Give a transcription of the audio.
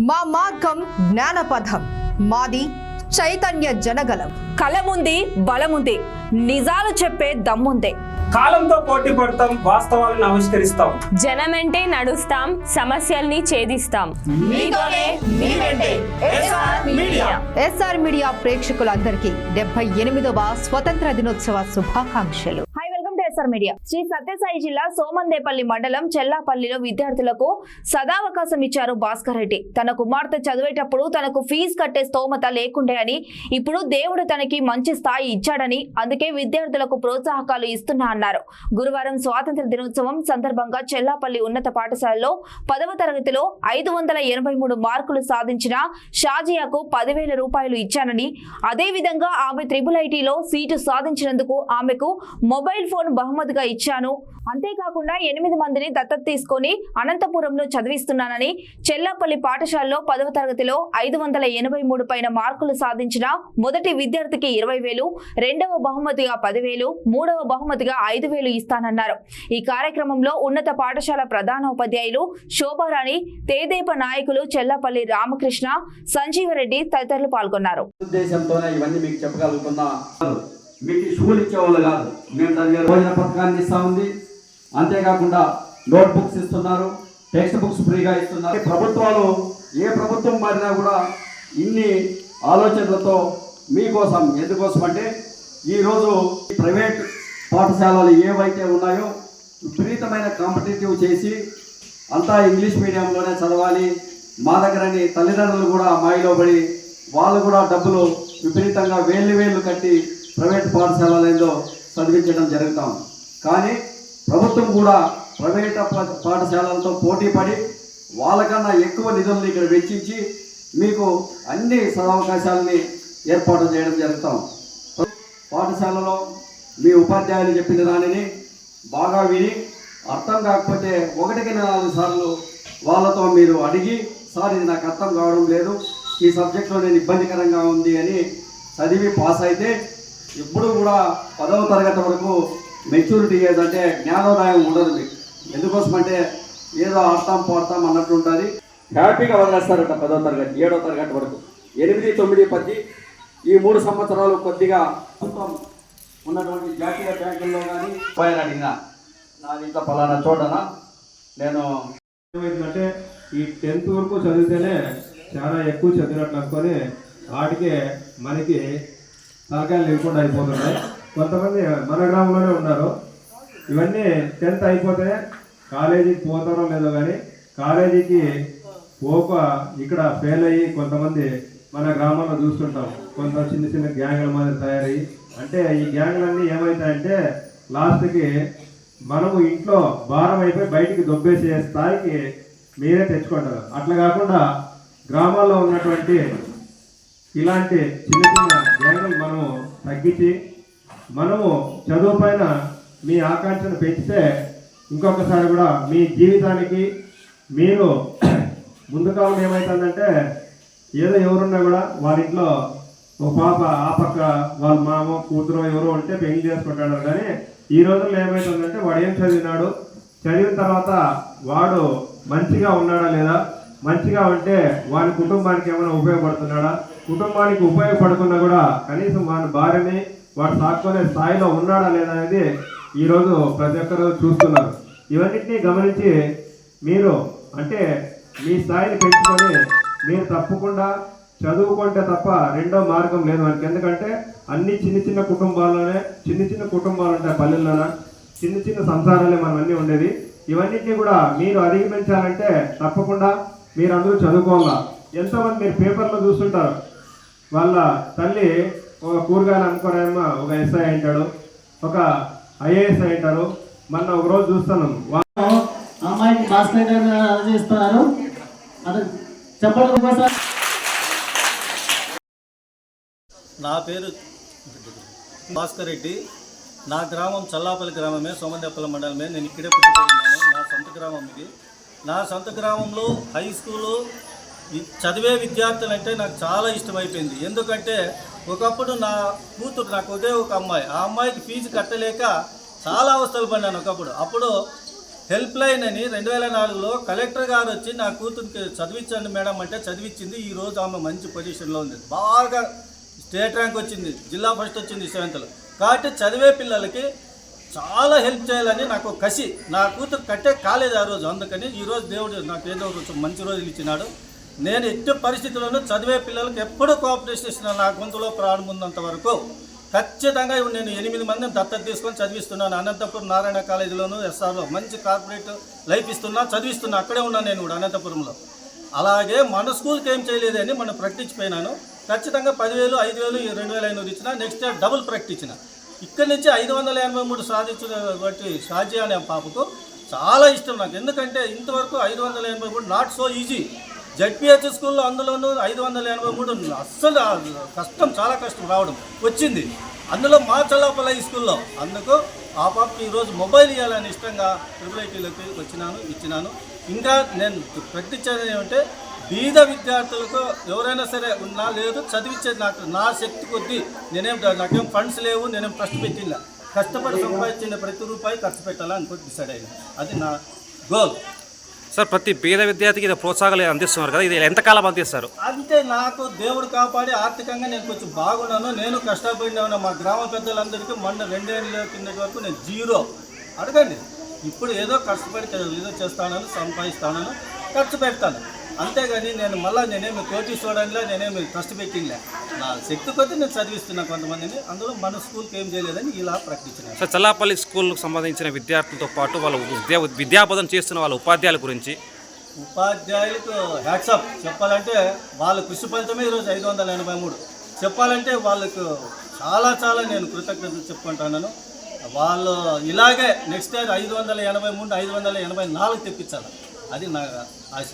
మా మార్గం జ్ఞానపథం. మాది చైతన్య జనగలం. కలముంది బలముంది. నిజాలు చెప్పే దమ్ముంది. కాలంతో పోటీ పడతాం వాస్తవాలను ఆవిష్కరిస్తాం. జనమెంటే నడుస్తాం సమస్యల్ని ఛేదిస్తాం. SR media. ప్రేక్షకులందరికీ డెబ్బై ఎనిమిదవ స్వతంత్ర దినోత్సవ శుభాకాంక్షలు. Hi media. శ్రీ సత్యసాయి జిల్లా సోమందేపల్లి మండలం చెల్లాపల్లిలో విద్యార్థులకు సదావకాశం ఇచ్చారు భాస్కర్ రెడ్డి. తన కుమార్తె చదివేటప్పుడు తనకు ఫీజు కట్టే స్తోమత లేకుండే అని ఇప్పుడు దేవుడు తనకి మంచి స్థాయి ఇచ్చాడని అందుకే విద్యార్థులకు ప్రోత్సాహకాలు ఇస్తున్నా అన్నారు. గురువారం స్వాతంత్ర దినోత్సవం సందర్భంగా చెల్లాపల్లి ఉన్నత పాఠశాలలో పదవ తరగతిలో ఐదు వందల ఎనభై మూడు మార్కులు సాధించిన షాజియాకు పదివేల రూపాయలు ఇచ్చానని అదే విధంగా ఆమె త్రిబుల్ ఐటీలో సీటు సాధించినందుకు ఆమెకు మొబైల్ ఫోన్ బహుమతిగా ఇచ్చాను. అంతేకాకుండా ఎనిమిది మందిని దత్తత తీసుకొని అనంతపురంలో చదివిస్తున్నానని చెల్లాపల్లి పాఠశాలలో పదవ తరగతిలో ఐదు వందల ఎనభై మూడు పైన మార్కులు సాధించిన మొదటి విద్యార్థికి ఇరవై వేలు రెండవ బహుమతిగా పదివేలు మూడవ బహుమతిగా ఐదు వేలు ఇస్తానన్నారు. ఈ కార్యక్రమంలో ఉన్నత పాఠశాల ప్రధాన ఉపాధ్యాయులు శోభారాణి తేదేప నాయకులు చెల్లపల్లి రామకృష్ణ సంజీవరెడ్డి తదితరులు పాల్గొన్నారు. మీకు చెప్పగలుగుతున్నా షూలు ఇచ్చేవాళ్ళు కాదు. మేము దాని భోజన పథకాన్ని ఇస్తా ఉంది. అంతేకాకుండా నోట్ బుక్స్ ఇస్తున్నారు టెక్స్ట్ బుక్స్ ఫ్రీగా ఇస్తున్నారు. ప్రభుత్వాలు ఏ ప్రభుత్వం మారినా కూడా ఇన్ని ఆలోచనలతో మీకోసం ఎందుకోసం అంటే ఈరోజు ప్రైవేట్ పాఠశాలలు ఏవైతే ఉన్నాయో విపరీతమైన కాంపిటేటివ్ చేసి అంతా ఇంగ్లీష్ మీడియంలోనే చదవాలి. మా దగ్గరని తల్లిదండ్రులు కూడా మాయలో పడి వాళ్ళు కూడా డబ్బులు విపరీతంగా వేలు వేలు కట్టి ప్రైవేట్ పాఠశాలలో చదివించడం జరుగుతాం. కానీ ప్రభుత్వం కూడా ప్రైవేట్ పాఠశాలలతో పోటీ పడి వాళ్ళకన్నా ఎక్కువ నిధులను ఇక్కడ వెచ్చించి మీకు అన్ని సదవకాశాలని ఏర్పాటు చేయడం జరుగుతాం. పాఠశాలలో మీ ఉపాధ్యాయులు చెప్పిన దానిని బాగా విని అర్థం కాకపోతే ఒకటికి నాలుగు సార్లు వాళ్ళతో మీరు అడిగి సార్ ఇది నాకు అర్థం కావడం లేదు. ఈ సబ్జెక్ట్లో నేను ఇబ్బందికరంగా ఉంది అని చదివి పాస్ అయితే ఇప్పుడు కూడా పదవ తరగతి వరకు మెచ్యూరిటీ ఏదంటే జ్ఞానోదయం ఉండదు మీకు ఎందుకోసమంటే ఏదో ఆడతాం పోడతాం అన్నట్టు ఉంటుంది. హ్యాపీగా వదిలేస్తారట పదవ తరగతి ఏడో తరగతి వరకు. ఎనిమిది తొమ్మిది పది ఈ మూడు సంవత్సరాలు కొద్దిగా మొత్తం ఉన్నటువంటి జాతీయ బ్యాంకుల్లో కానీ పైన అడిగినా నా ఇంట్లో పలానా చోటన నేను ఏమైందంటే ఈ టెన్త్ వరకు చదివితేనే చాలా ఎక్కువ చదివినట్లు అనుకొని వాటికే మనకి తలకాయలు లేకుండా అయిపోతున్నాయి కొంతమంది మన గ్రామంలోనే ఉన్నారు. ఇవన్నీ టెన్త్ అయిపోతే కాలేజీకి పోతారో లేదో కానీ కాలేజీకి పోక ఇక్కడ ఫెయిల్ అయ్యి కొంతమంది మన గ్రామంలో చూస్తుంటాం. కొంత చిన్న చిన్న గ్యాంగ్ల మాదిరి తయారయ్యి. అంటే ఈ గ్యాంగ్లన్నీ ఏమవుతాయంటే లాస్ట్కి మనము ఇంట్లో భారం అయిపోయి బయటికి దొబ్బేసే స్థాయికి మీరే తెచ్చుకుంటారు. అట్లా కాకుండా గ్రామాల్లో ఉన్నటువంటి ఇలాంటి చిన్న చిన్న గ్యాంగులు మనము తగ్గించి మనము చదువు పైన మీ ఆకాంక్షను పెంచితే ఇంకొకసారి కూడా మీ జీవితానికి మీరు ముందుకాలం ఏమవుతుందంటే ఏదో ఎవరున్నా కూడా వారింట్లో ఒక పాప ఆ పక్క వాళ్ళ మామ కూతురు ఎవరో ఉంటే పెళ్ళి చేసుకుంటాడు. కానీ ఈ రోజుల్లో ఏమవుతుందంటే వాడు ఏం చదివినాడు? చదివిన తర్వాత వాడు మంచిగా ఉన్నాడా లేదా? మంచిగా ఉంటే వాని కుటుంబానికి ఏమైనా ఉపయోగపడుతున్నాడా? కుటుంబానికి ఉపయోగపడకుండా కూడా కనీసం వాని భార్యని వాడు సాక్కునే స్థాయిలో ఉన్నాడా లేదా అనేది ఈరోజు ప్రతి ఒక్కరు చూస్తున్నారు. ఇవన్నింటినీ గమనించి మీరు అంటే మీ స్థాయిని పెంచుకొని మీరు తప్పకుండా చదువుకుంటే తప్ప రెండో మార్గం లేదు మనకి ఎందుకంటే అన్ని చిన్న చిన్న కుటుంబాల్లోనే చిన్న చిన్న కుటుంబాలు ఉంటాయి పల్లెల్లోన? చిన్న చిన్న సంసారాలే మనం అన్నీ ఉండేది ఇవన్నింటినీ కూడా మీరు అధిగమించాలంటే తప్పకుండా మీరు అందరూ చదువుకోవాలా? ఎంతోమంది మీరు పేపర్లో చూస్తుంటారు? వాళ్ళ తల్లి ఒక కూరగాయలు అనుకోరేమో ఒక ఎస్ఐ అంటాడు ఒక ఐఏఎస్ అంటారు మొన్న ఒక రోజు చూస్తున్నాం. వా- అమ్మాయికి భాస్కర్ గారు అందజేస్తున్నారు అది చెప్పండి ఒకసారి. నా పేరు భాస్కర్ రెడ్డి. నా గ్రామం చల్లాపల్లి గ్రామమే సోమందేపల్లి మండలమే. నేను ఇక్కడే పుట్టిపోయినాను నా సొంత గ్రామం ఇది. నా సొంత గ్రామంలో హై స్కూలు చదివే విద్యార్థులు అంటే నాకు చాలా ఇష్టమైపోయింది. ఎందుకంటే ఒకప్పుడు నా కూతురు నాకు ఒకే ఒక అమ్మాయి. ఆ అమ్మాయికి ఫీజు కట్టలేక చాలా అవస్థలు పడినాను ఒకప్పుడు. అప్పుడు హెల్ప్ లైన్ అని రెండు వేల నాలుగులో కలెక్టర్ గారు వచ్చి నా కూతురికి చదివించండి మేడం అంటే చదివించింది ఈ రోజు ఆమె మంచి పొజిషన్లో ఉంది. బాగా స్టేట్ ర్యాంక్ వచ్చింది. జిల్లా ఫస్ట్ వచ్చింది సెవెంత్లో. కాబట్టి చదివే పిల్లలకి చాలా హెల్ప్ చేయాలని నాకు ఒక కసి. నా కూతురు కట్టే కాలేదు ఆ రోజు అందుకని ఈ రోజు దేవుడు నాకు ఏదో ఒక మంచి రోజులు ఇచ్చినాడు. నేను ఎట్టి పరిస్థితుల్లోనూ చదివే పిల్లలకు ఎప్పుడూ కోఆపరేషన్ ఇస్తున్నా నా గొంతులో ప్రాణం ఉన్నంత వరకు ఖచ్చితంగా ఇప్పుడు నేను ఎనిమిది మందిని దత్తత తీసుకొని చదివిస్తున్నాను. అనంతపురం నారాయణ కాలేజీలోను ఎస్ఆర్లో మంచి కార్పొరేట్ లైఫ్ ఇస్తున్నా చదివిస్తున్నా అక్కడే ఉన్నాను నేను కూడా అనంతపురంలో. అలాగే మన స్కూల్కి ఏం చేయలేదని మనం ప్రకటించిపోయినాను ఖచ్చితంగా పదివేలు ఐదు వేలు ఈ రెండు వేల ఐదు ఇచ్చిన నెక్స్ట్ ఇయర్ డబుల్ ప్రకటించిన ఇక్కడి నుంచి ఐదు వందల ఎనభై మూడు సాధించిన బట్టి షాజీ అనే పాపకు చాలా ఇష్టం నాకు. ఎందుకంటే ఇంతవరకు ఐదు వందల ఎనభై మూడు నాట్ సో ఈజీ జడ్పిహెచ్ స్కూల్లో అందులోనూ ఐదు వందల ఎనభై మూడు అస్సలు కష్టం చాలా కష్టం రావడం వచ్చింది. అందులో మా చల్లాపల్ల ఈ స్కూల్లో అందుకు ఆ పాపకి ఈరోజు మొబైల్ ఇవ్వాలని ఇష్టంగా ట్రిపుల్ ఐటీలోకి వచ్చినాను ఇచ్చినాను. ఇంకా నేను ప్రకటించేది ఏమంటే బీద విద్యార్థులకు ఎవరైనా సరే ఉన్నా లేదు చదివించేది నాకు నా శక్తి కొద్దీ నేనేం నాకేం ఫండ్స్ లేవు నేనేం ట్రస్ట్ పెట్టిందా కష్టపడి సంపాదించిన ప్రతి రూపాయి ఖర్చు పెట్టాలని అనుకో డిసైడ్ అయింది అది నా గోల్ సార్ ప్రతి పేద విద్యార్థికి ఇది ప్రోత్సాహాలు అందిస్తున్నారు కదా ఇది ఎంతకాలం అందిస్తారు? అంతే నాకు దేవుడు కాపాడి ఆర్థికంగా నేను కొంచెం బాగున్నాను నేను కష్టపడినాను మా గ్రామ పెద్దలందరికీ మొన్న రెండేళ్ళ కిందటి వరకు నేను జీరో. అడగండి. ఇప్పుడు ఏదో కష్టపడి ఏదో చేస్తానని సంపాదిస్తానని ఖర్చు పెడతాను. అంతేగాని నేను మళ్ళీ నేనేమి కోటి చూడంలో నేనేమి ట్రస్ట్ పెట్టింలే నా శక్తి కొద్దీ నేను చదివిస్తున్నా కొంతమందిని. అందులో మన స్కూల్కి ఏం చేయలేదని ఇలా ప్రకటించిన సార్ చల్లాపల్లి స్కూల్కి సంబంధించిన విద్యార్థులతో పాటు వాళ్ళ విద్యా విద్యాబోధన చేస్తున్న వాళ్ళ ఉపాధ్యాయుల గురించి. ఉపాధ్యాయులకు హ్యాట్సప్ చెప్పాలంటే వాళ్ళ కృషి ఫలితమే ఈరోజు ఐదు వందల ఎనభై మూడు. చెప్పాలంటే వాళ్ళకు చాలా చాలా నేను కృతజ్ఞతలు చెప్పుకుంటున్నాను. వాళ్ళు ఇలాగే నెక్స్ట్ ఇయర్ ఐదు వందల ఎనభై మూడు ఐదు వందల ఎనభై నాలుగు తెప్పించాలి. అది నా ఆశ.